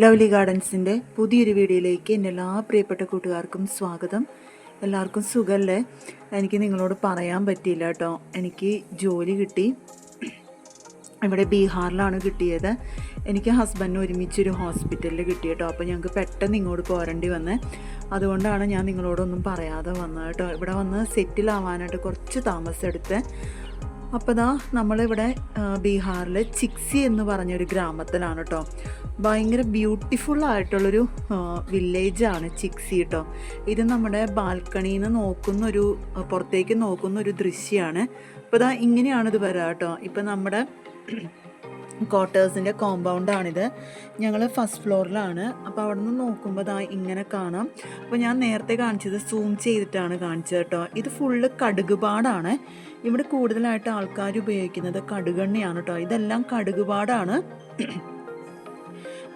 Lovely ഗാർഡൻസിന്റെ പുതിയൊരു വീഡിയോയിലേക്ക് എന്റെ എല്ലാ പ്രിയപ്പെട്ട കൂട്ടുകാർക്കും സ്വാഗതം. എല്ലാവർക്കും സുഖമല്ലേ എനിക്ക് നിങ്ങളോട് പറയാൻ പറ്റിയില്ല കേട്ടോ. എനിക്ക് ജോലി കിട്ടി. ഇവിടെ ബീഹാറിലാണ് കിട്ടിയത്. എനിക്ക് ഹസ്ബൻഡിന് ഒരുമിച്ചൊരു ഹോസ്പിറ്റലിൽ കിട്ടി കേട്ടോ. അപ്പോൾ ഞങ്ങൾക്ക് പെട്ടെന്ന് ഇങ്ങോട്ട് പോരേണ്ടി വന്ന്. അതുകൊണ്ടാണ് ഞാൻ നിങ്ങളോടൊന്നും പറയാതെ വന്നത് കേട്ടോ. ഇവിടെ വന്ന് സെറ്റിലാവാനായിട്ട് കുറച്ച് താമസം എടുത്ത് അപ്പോൾ ഇതാ നമ്മളിവിടെ ആ, ബീഹാറിലെ ചിക്സി എന്ന് പറഞ്ഞൊരു ഗ്രാമത്തിലാണ് കേട്ടോ ഭയങ്കര ബ്യൂട്ടിഫുൾ ആയിട്ടുള്ളൊരു വില്ലേജാണ് ചിക്സി കേട്ടോ ഇത് നമ്മുടെ ബാൽക്കണിയിൽ നിന്ന് നോക്കുന്നൊരു പുറത്തേക്ക് നോക്കുന്ന ഒരു ദൃശ്യമാണ് അപ്പോൾ ഇതാ ഇങ്ങനെയാണ് വരാം കേട്ടോ ഇപ്പം നമ്മുടെ ക്വാർട്ടേഴ്സിന്റെ കോമ്പൗണ്ടാണിത് ഞങ്ങൾ ഫസ്റ്റ് ഫ്ലോറിലാണ് അപ്പോൾ അവിടെ നിന്ന് നോക്കുമ്പോൾ ദാ ഇങ്ങനെ കാണാം. അപ്പോൾ ഞാൻ നേരത്തെ കാണിച്ചത് സൂം ചെയ്തിട്ടാണ് കാണിച്ചത് കേട്ടോ. ഇത് ഫുള്ള് കടുകുപാടാണ്. ഇവിടെ കൂടുതലായിട്ട് ആൾക്കാർ ഉപയോഗിക്കുന്നത് കടുകെണ്ണയാണ് കേട്ടോ. ഇതെല്ലാം കടുകുപാടാണ്.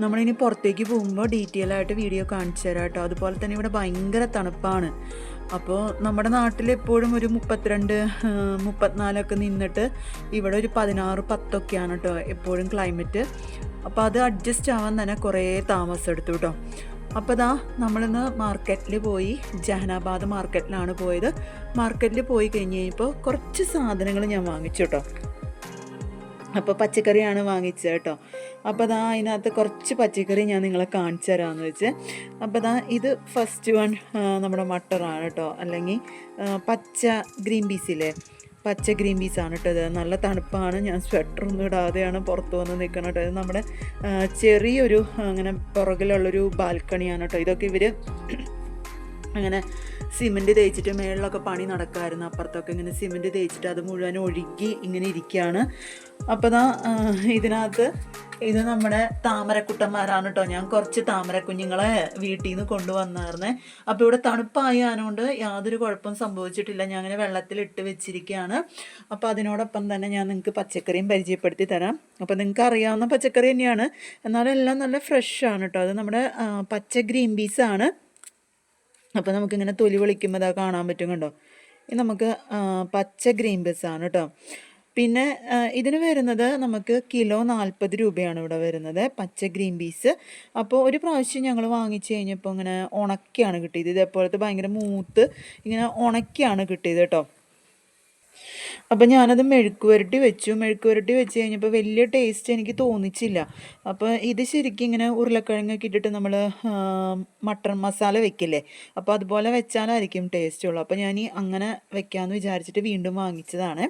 നമ്മളിനി പുറത്തേക്ക് പോകുമ്പോൾ ഡീറ്റെയിൽ ആയിട്ട് വീഡിയോ കാണിച്ചു തരാം കേട്ടോ അതുപോലെ തന്നെ ഇവിടെ ഭയങ്കര തണുപ്പാണ്. അപ്പോൾ നമ്മുടെ നാട്ടിൽ എപ്പോഴും ഒരു മുപ്പത്തിരണ്ട് മുപ്പത്തിനാലൊക്കെ നിന്നിട്ട് ഇവിടെ ഒരു പതിനാറ് പത്തൊക്കെയാണ് കേട്ടോ എപ്പോഴും ക്ലൈമറ്റ് അപ്പോൾ അത് അഡ്ജസ്റ്റ് ആവാൻ തന്നെ കുറേ താമസം എടുത്തു കേട്ടോ അപ്പോൾ ദാ നമ്മളിന്ന് മാർക്കറ്റിൽ പോയി ജഹനാബാദ് മാർക്കറ്റിലാണ് പോയത്. മാർക്കറ്റിൽ പോയി കഴിഞ്ഞ് കഴിഞ്ഞപ്പോൾ കുറച്ച് സാധനങ്ങൾ ഞാൻ വാങ്ങിച്ചു കേട്ടോ അപ്പോൾ പച്ചക്കറിയാണ് വാങ്ങിച്ചത് കേട്ടോ. അപ്പോൾ അതാ അതിനകത്ത് കുറച്ച് പച്ചക്കറി ഞാൻ നിങ്ങളെ കാണിച്ചു തരാമെന്ന് വെച്ച്. അപ്പോൾ അതാ ഇത് ഫസ്റ്റ് വൺ നമ്മുടെ മട്ടറാണ് കേട്ടോ. അല്ലെങ്കിൽ പച്ച ഗ്രീൻ പീസിലെ പച്ച ഗ്രീൻ പീസാണ് കേട്ടോ ഇത്. നല്ല തണുപ്പാണ്. ഞാൻ സ്വെറ്ററൊന്നും ഇടാതെയാണ് പുറത്ത് വന്ന് നിൽക്കണം കേട്ടോ. ഇത് നമ്മുടെ ചെറിയൊരു അങ്ങനെ പുറകിലുള്ളൊരു ബാൽക്കണിയാണ് കേട്ടോ. ഇതൊക്കെ ഇവർ അങ്ങനെ സിമെന്റ് തേച്ചിട്ട് മേളിലൊക്കെ പണി നടക്കായിരുന്നു. അപ്പുറത്തൊക്കെ ഇങ്ങനെ സിമെന്റ് തേച്ചിട്ട് അത് മുഴുവൻ ഒഴുകി ഇങ്ങനെ ഇരിക്കുകയാണ്. അപ്പോൾ ദാ ഇതിനകത്ത് ഇത് നമ്മുടെ താമരക്കുട്ടന്മാരാണ് കേട്ടോ ഞാൻ കുറച്ച് താമരക്കുഞ്ഞുങ്ങളെ വീട്ടിൽ നിന്ന് കൊണ്ടുവന്നായിരുന്നേ. അപ്പോൾ ഇവിടെ തണുപ്പായതുകൊണ്ട് യാതൊരു കുഴപ്പവും സംഭവിച്ചിട്ടില്ല. ഞാൻ അങ്ങനെ വെള്ളത്തിലിട്ട് വെച്ചിരിക്കുകയാണ്. അപ്പോൾ അതിനോടൊപ്പം തന്നെ ഞാൻ നിങ്ങൾക്ക് പച്ചക്കറിയും പരിചയപ്പെടുത്തി തരാം. അപ്പോൾ നിങ്ങൾക്ക് അറിയാവുന്ന പച്ചക്കറി തന്നെയാണ്. എന്നാലും എല്ലാം നല്ല ഫ്രഷ് ആണ് കേട്ടോ അത് നമ്മുടെ പച്ച ഗ്രീൻ പീസാണ് അപ്പോൾ നമുക്കിങ്ങനെ തൊലി വിളിക്കുമ്പോൾ അതാ കാണാൻ പറ്റും കണ്ടോ? ഇത് നമുക്ക് പച്ച ഗ്രീൻ ആണ് കേട്ടോ പിന്നെ ഇതിന് വരുന്നത് നമുക്ക് കിലോ നാൽപ്പത് രൂപയാണ് ഇവിടെ വരുന്നത് പച്ച ഗ്രീൻ പീസ് അപ്പോൾ ഒരു പ്രാവശ്യം ഞങ്ങൾ വാങ്ങിച്ചു കഴിഞ്ഞപ്പോൾ ഇങ്ങനെ ഉണക്കിയാണ് കിട്ടിയത്. ഇതേപോലത്തെ ഭയങ്കര മൂത്ത് ഇങ്ങനെ ഉണക്കിയാണ് കിട്ടിയത് കേട്ടോ അപ്പം ഞാനത് മെഴുക്ക് പുരട്ടി വെച്ചു. മെഴുക്ക് പുരട്ടി വെച്ച് കഴിഞ്ഞപ്പോൾ വലിയ ടേസ്റ്റ് എനിക്ക് തോന്നിച്ചില്ല. അപ്പോൾ ഇത് ശരിക്കും ഇങ്ങനെ ഉരുളക്കിഴങ്ങൊക്കെ ഇട്ടിട്ട് നമ്മൾ മട്ടൺ മസാല വെക്കില്ലേ? അപ്പോൾ അതുപോലെ വെച്ചാലായിരിക്കും ടേസ്റ്റ് ഉള്ളൂ. അപ്പോൾ ഞാൻ ഈ അങ്ങനെ വെക്കാമെന്ന് വിചാരിച്ചിട്ട് വീണ്ടും വാങ്ങിച്ചതാണ്.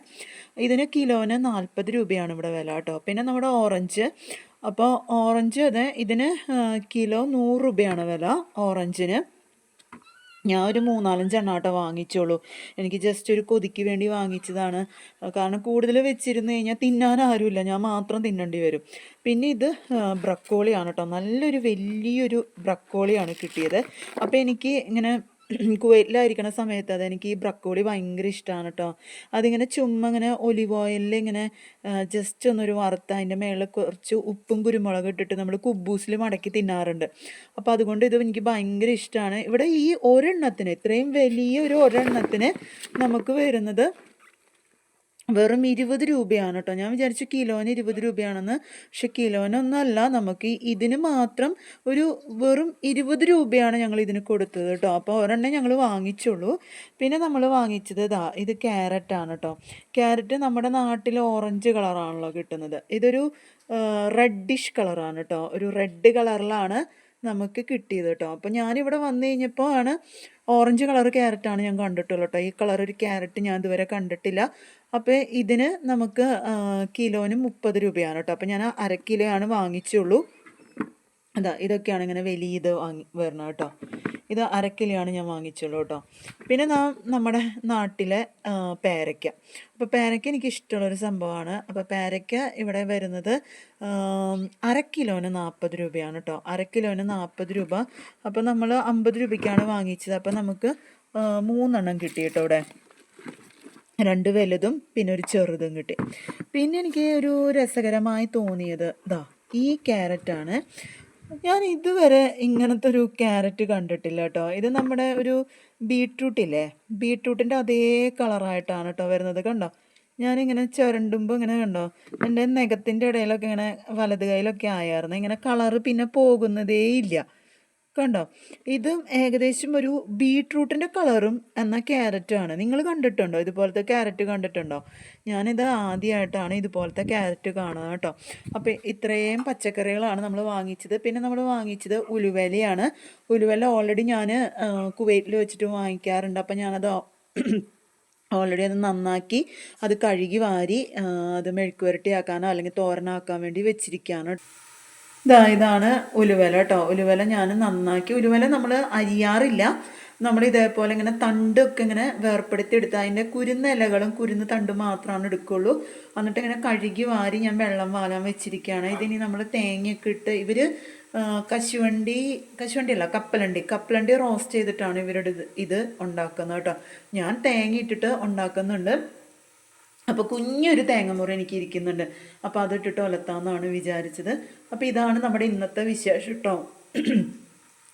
ഇതിന് കിലോന് നാൽപ്പത് രൂപയാണ് ഇവിടെ വില കേട്ടോ. പിന്നെ നമ്മുടെ ഓറഞ്ച്. അപ്പോൾ ഓറഞ്ച് അതെ ഇതിന് കിലോ നൂറ് രൂപയാണ് വില ഓറഞ്ചിന്. ഞാൻ ഒരു മൂന്നാലഞ്ചെണ്ണ കേട്ടോ വാങ്ങിച്ചോളൂ. എനിക്ക് ജസ്റ്റ് ഒരു കൊതിക്ക് വേണ്ടി വാങ്ങിച്ചതാണ്. കാരണം കൂടുതൽ വെച്ചിരുന്നു കഴിഞ്ഞാൽ തിന്നാൻ ആരുമില്ല. ഞാൻ മാത്രം തിന്നേണ്ടി വരും. പിന്നെ ഇത് ബ്രക്കോളിയാണ് കേട്ടോ നല്ലൊരു വലിയൊരു ബ്രക്കോളിയാണ് കിട്ടിയത്. അപ്പോൾ എനിക്ക് ഇങ്ങനെ കുവൈറ്റിലായിരിക്കണ സമയത്ത് അതെനിക്ക് ഈ ബ്രക്കോളി ഭയങ്കര ഇഷ്ടമാണ് കേട്ടോ അതിങ്ങനെ ചുമ്മാ ഇങ്ങനെ ഒലിവ് ഓയിലിൽ ഇങ്ങനെ ജസ്റ്റ് ഒന്നൊരു വറുത്ത് അതിന്റെ മേളിൽ കുറച്ച് ഉപ്പും കുരുമുളകും ഇട്ടിട്ട് നമ്മൾ കുബൂസിൽ മടക്കി തിന്നാറുണ്ട്. അപ്പോൾ അതുകൊണ്ട് ഇത് എനിക്ക് ഭയങ്കര ഇഷ്ടമാണ് ഇവിടെ ഈ ഒരെണ്ണത്തിന് ഇത്രയും വലിയ ഒരു ഒരെണ്ണത്തിന് നമുക്ക് വരുന്നത് വെറും ഇരുപത് രൂപയാണ് കേട്ടോ ഞാൻ വിചാരിച്ചു കിലോന് ഇരുപത് രൂപയാണെന്ന്. പക്ഷെ കിലോനൊന്നല്ല നമുക്ക് ഇതിന് മാത്രം ഒരു വെറും ഇരുപത് രൂപയാണ് ഞങ്ങൾ ഇതിന് കൊടുത്തത് കേട്ടോ അപ്പോൾ ഒരെണ്ണം ഞങ്ങൾ വാങ്ങിച്ചുള്ളൂ. പിന്നെ നമ്മൾ വാങ്ങിച്ചത് ഇതാ ഇത് ക്യാരറ്റാണ് കേട്ടോ ക്യാരറ്റ് നമ്മുടെ നാട്ടിൽ ഓറഞ്ച് കളറാണല്ലോ കിട്ടുന്നത്. ഇതൊരു റെഡിഷ് കളറാണ് കേട്ടോ ഒരു റെഡ് കളറിലാണ് നമുക്ക് കിട്ടിയത് കേട്ടോ അപ്പോൾ ഞാനിവിടെ വന്നു കഴിഞ്ഞപ്പോൾ ആണ് ഓറഞ്ച് കളർ ക്യാരറ്റാണ് ഞാൻ കണ്ടിട്ടുള്ളൂ കേട്ടോ ഈ കളർ ഒരു ക്യാരറ്റ് ഞാൻ ഇതുവരെ കണ്ടിട്ടില്ല. അപ്പോൾ ഇതിന് നമുക്ക് കിലോന് മുപ്പത് രൂപയാണ് കേട്ടോ. അപ്പോൾ ഞാൻ അര കിലോ ആണ് വാങ്ങിച്ചുള്ളൂ. അതാ ഇതൊക്കെയാണ് ഇങ്ങനെ വലിയ ഇത് വാങ്ങി വരണം കേട്ടോ. ഇത് അര കിലോയാണ് ഞാൻ വാങ്ങിച്ചുള്ളൂ കേട്ടോ. പിന്നെ നാം നമ്മുടെ നാട്ടിലെ പേരയ്ക്ക. അപ്പോൾ പേരയ്ക്ക എനിക്ക് ഇഷ്ടമുള്ളൊരു സംഭവമാണ്. അപ്പോൾ പേരയ്ക്ക ഇവിടെ വരുന്നത് അര കിലോന് നാൽപ്പത് രൂപയാണ് കേട്ടോ. അര കിലോന് നാൽപ്പത് രൂപ. അപ്പോൾ നമ്മൾ അമ്പത് രൂപയ്ക്കാണ് വാങ്ങിച്ചത്. അപ്പോൾ നമുക്ക് മൂന്നെണ്ണം കിട്ടി കേട്ടോ ഇവിടെ. രണ്ട് വലുതും പിന്നെ ഒരു ചെറുതും കിട്ടി. പിന്നെ എനിക്ക് ഒരു രസകരമായി തോന്നിയത് ഇതാ ഈ ക്യാരറ്റാണ് ഞാൻ ഇതുവരെ ഇങ്ങനത്തെ ഒരു ക്യാരറ്റ് കണ്ടിട്ടില്ല കേട്ടോ. ഇത് നമ്മുടെ ഒരു ബീട്രൂട്ടില്ലേ ബീട്രൂട്ടിന്റെ അതേ കളറായിട്ടാണ് കേട്ടോ വരുന്നത്. കണ്ടോ? ഞാനിങ്ങനെ ചുരണ്ടുമ്പോൾ ഇങ്ങനെ കണ്ടോ? എന്റെ നഖത്തിന്റെ ഇടയിലൊക്കെ ഇങ്ങനെ വലത് കൈയിലൊക്കെ ആയായിരുന്നു. ഇങ്ങനെ കളറ് പിന്നെ പോകുന്നതേ ഇല്ല. കണ്ടോ? ഇതും ഏകദേശം ഒരു ബീട്രൂട്ടിന്റെ കളറും എന്നാൽ ക്യാരറ്റുമാണ് നിങ്ങൾ കണ്ടിട്ടുണ്ടോ? ഇതുപോലത്തെ ക്യാരറ്റ് കണ്ടിട്ടുണ്ടോ? ഞാനിത് ആദ്യമായിട്ടാണ് ഇതുപോലത്തെ ക്യാരറ്റ് കാണുന്നത് കേട്ടോ. അപ്പോൾ ഇത്രയും പച്ചക്കറികളാണ് നമ്മൾ വാങ്ങിച്ചത്. പിന്നെ നമ്മൾ വാങ്ങിച്ചത് ഉലുവലയാണ് ഉലുവല ഓൾറെഡി ഞാൻ കുവൈറ്റിൽ വെച്ചിട്ട് വാങ്ങിക്കാറുണ്ട്. അപ്പോൾ ഞാനത് ഓൾറെഡി അത് നന്നാക്കി അത് കഴുകി വാരി അത് മെഴുക്കുവരട്ടിയാക്കാനോ അല്ലെങ്കിൽ തോരനാക്കാൻ വേണ്ടി വെച്ചിരിക്കുകയാണ്. ഇതാ ഇതാണ് ഉലുവല കേട്ടോ ഉലുവല ഞാൻ നന്നാക്കി. ഉലുവല നമ്മൾ അരിയാറില്ല. നമ്മൾ ഇതേപോലെ ഇങ്ങനെ തണ്ടൊക്കെ ഇങ്ങനെ വേർപ്പെടുത്തി എടുത്ത് അതിന്റെ കുരുന്ന ഇലകളും കുരുന്ന് തണ്ട് മാത്രമാണ് എടുക്കുള്ളൂ. എന്നിട്ട് ഇങ്ങനെ കഴുകി വാരി ഞാൻ വെള്ളം വാലാൻ വെച്ചിരിക്കുകയാണ് ഇതിനി നമ്മൾ തേങ്ങയൊക്കെ ഇട്ട് ഇവർ കശുവണ്ടി കശുവണ്ടി അല്ല കപ്പലണ്ടി. കപ്പലണ്ടി റോസ്റ്റ് ചെയ്തിട്ടാണ് ഇവരുടെ ഇത് ഉണ്ടാക്കുന്നത് കേട്ടോ ഞാൻ തേങ്ങ ഇട്ടിട്ട് ഉണ്ടാക്കുന്നുണ്ട്. അപ്പോൾ കുഞ്ഞൊരു തേങ്ങമുറ എനിക്ക് ഇരിക്കുന്നുണ്ട് അപ്പോൾ അതിട്ടിട്ട് ഒലത്താമെന്നാണ് വിചാരിച്ചത്. അപ്പോൾ ഇതാണ് നമ്മുടെ ഇന്നത്തെ വിശേഷം കേട്ടോ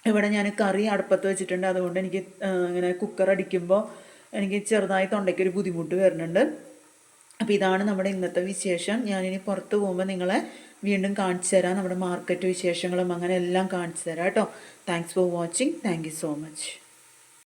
ഇവിടെ ഞാൻ കറി അടുപ്പത്ത് വെച്ചിട്ടുണ്ട്. അതുകൊണ്ട് എനിക്ക് ഇങ്ങനെ കുക്കർ അടിക്കുമ്പോൾ എനിക്ക് ചെറുതായി തൊണ്ടയ്ക്ക് ഒരു ബുദ്ധിമുട്ട് വരുന്നുണ്ട്. അപ്പോൾ ഇതാണ് നമ്മുടെ ഇന്നത്തെ വിശേഷം. ഞാനിനി പുറത്ത് പോകുമ്പോൾ നിങ്ങളെ വീണ്ടും കാണിച്ചു തരാം. നമ്മുടെ മാർക്കറ്റ് വിശേഷങ്ങളും അങ്ങനെ എല്ലാം കാണിച്ചു തരാം കേട്ടോ thanks for watching thank so much